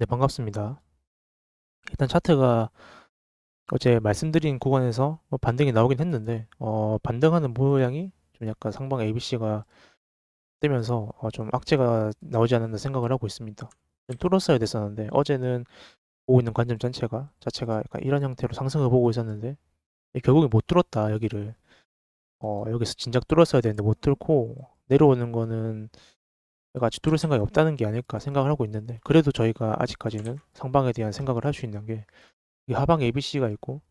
네, 반갑습니다. 일단 차트가 어제 말씀드린 구간에서 뭐 반등이 나오긴 했는데, 어, 반등하는 모양이 좀 약간 상방 ABC가 뜨면서 어, 좀 악재가 나오지 않았나 생각을 하고 있습니다. 좀 뚫었어야 됐었는데, 어제는 보고 있는 관점 전체가, 자체가 약간 이런 형태로 상승을 보고 있었는데, 결국에 못 뚫었다, 여기를. 어, 여기서 진작 뚫었어야 되는데 못 뚫고, 내려오는 거는 아직 뚫을 생각이 없다는 게 아닐까 생각을 하고 있는데, 그래도 저희가 아직까지는 상방에 대한 생각을 할 수 있는 게, 이 하방 ABC가 있고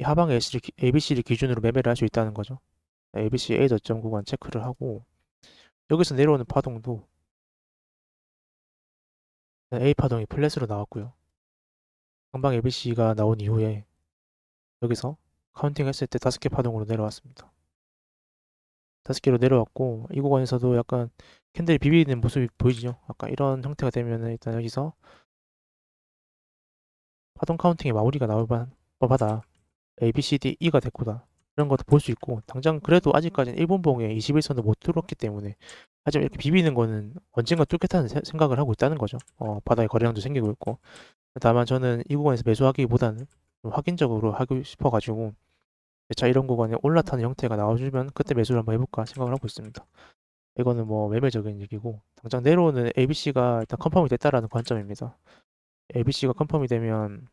이 하방 ABC를, 기준으로 매매를 할 수 있다는 거죠. ABC A 저점 구간 체크를 하고 여기서 내려오는 파동도 A 파동이 플랫으로 나왔고요. 상방 ABC가 나온 이후에 여기서 카운팅 했을 때 다섯 개 파동으로 내려왔습니다. 다섯 개로 내려왔고 이 구간에서도 약간 캔들이 비비는 모습이 보이죠. 아까 이런 형태가 되면은 일단 여기서 파동 카운팅의 마무리가 나올 반- 법하다. A, B, C, D, E가 됐구나. 이런 것도 볼 수 있고 당장 그래도 아직까지는 일본봉에 21선도 못 뚫었기 때문에 하지만 이렇게 비비는 거는 언젠가 뚫겠다는 세- 생각을 하고 있다는 거죠. 어, 바닥에 거래량도 생기고 있고 다만 저는 이 구간에서 매수하기보다는 좀 확인적으로 하고 싶어가지고 자 이런 구간에 올라타는 형태가 나와주면 그때 매수를 한번 해볼까 생각을 하고 있습니다. 이거는 뭐 매매적인 얘기고 당장 내려오는 ABC가 일단 컨펌이 됐다라는 관점입니다. ABC가 컨펌이 되면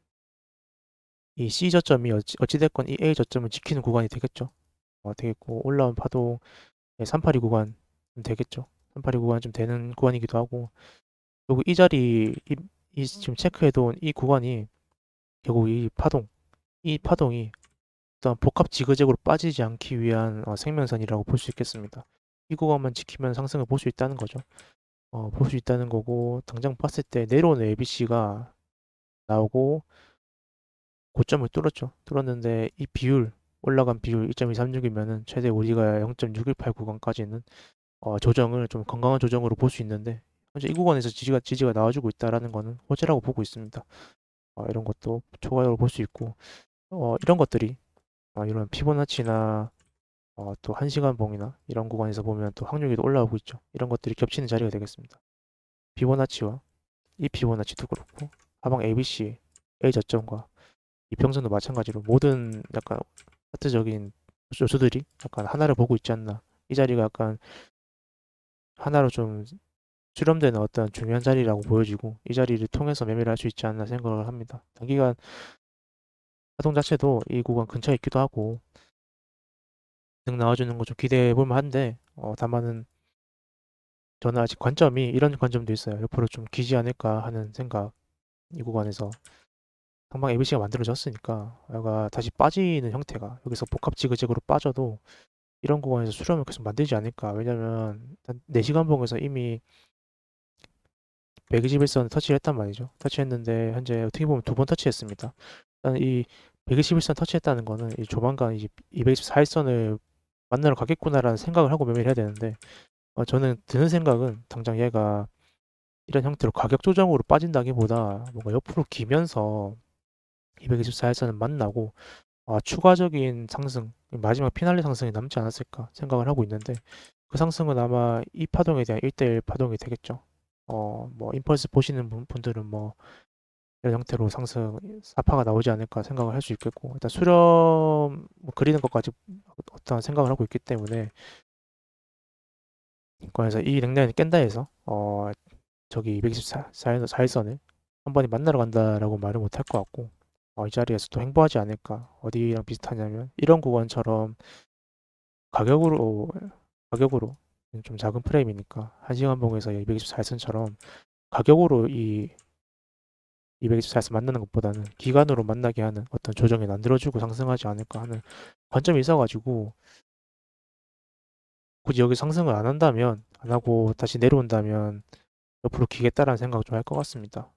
이 C 저점이 어찌, 어찌됐건 이 A 저점을 지키는 구간이 되겠죠. 어, 되겠고 올라온 파동 382 구간 좀 되겠죠. 382 구간 좀 되는 구간이기도 하고 그리고 이 자리 이, 이 지금 체크해둔 이 구간이 결국 이 파동 이 파동이 어떤 복합 지그재그로 빠지지 않기 위한 어, 생명선이라고 볼 수 있겠습니다. 이 구간만 지키면 상승을 볼 수 있다는 거죠. 어, 볼 수 있다는 거고 당장 봤을 때 내려오는 ABC가 나오고 고점을 뚫었죠. 뚫었는데 이 비율 올라간 비율 2.236이면은 최대 우리가 0.618 구간까지는 어, 조정을 좀 건강한 조정으로 볼 수 있는데 현재 이 구간에서 지지가 지지가 나와주고 있다라는 거는 호재라고 보고 있습니다. 어, 이런 것도 초과적으로 볼수 있고 어, 이런 것들이 어, 이런 피보나치나 어, 또 1시간 봉이나 이런 구간에서 보면 또 확률이 또 올라오고 있죠. 이런 것들이 겹치는 자리가 되겠습니다. 피보나치와 이 피보나치도 그렇고 하방 ABC A 저점과 이 평선도 마찬가지로 모든 약간 하트적인 요소들이 약간 하나를 보고 있지 않나. 이 자리가 약간 하나로 좀 수렴되는 어떤 중요한 자리라고 보여지고 이 자리를 통해서 매매를 할 수 있지 않나 생각을 합니다. 단기간 파동 자체도 이 구간 근처에 있기도 하고 등 나와주는 거 좀 기대해 볼 만 한데 어, 다만은 저는 아직 관점이 이런 관점도 있어요. 옆으로 좀 기지 않을까 하는 생각 이 구간에서. 상방 ABC가 만들어졌으니까 얘가 다시 빠지는 형태가 여기서 복합 지그재그로 빠져도 이런 구간에서 수렴을 계속 만들지 않을까. 왜냐면 4시간 봉에서 이미 121선 터치를 했단 말이죠. 터치했는데 현재 어떻게 보면 두 번 터치했습니다. 일단 이 121선 터치했다는 거는 이 조만간 이제 224일선을 만나러 가겠구나라는 생각을 하고 매매를 해야 되는데 어, 저는 드는 생각은 당장 얘가 이런 형태로 가격 조정으로 빠진다기보다 뭔가 옆으로 기면서 224일선을 만나고 아, 추가적인 상승, 마지막 피날레 상승이 남지 않았을까 생각을 하고 있는데 그 상승은 아마 이 파동에 대한 1대1 파동이 되겠죠. 어, 뭐 임펄스 보시는 분- 분들은 뭐 이런 형태로 상승 사파가 나오지 않을까 생각을 할 수 있겠고 일단 수렴 뭐 그리는 것까지 어떤 생각을 하고 있기 때문에. 그래서 이 랭라인을 깬다 해서 어 저기 224일선을 한 번에 만나러 간다라고 말을 못 할 것 같고 어, 이 자리에서 또 행보하지 않을까. 어디랑 비슷하냐면 이런 구간처럼 가격으로 가격으로 좀 작은 프레임이니까 1시간 봉에서 224일선처럼 가격으로 이 224에서 만나는 것보다는 기간으로 만나게 하는 어떤 조정이 만들어주고 상승하지 않을까 하는 관점이 있어가지고 굳이 여기 상승을 안 한다면 안 하고 다시 내려온다면 옆으로 기겠다라는 생각을 좀할 것 같습니다.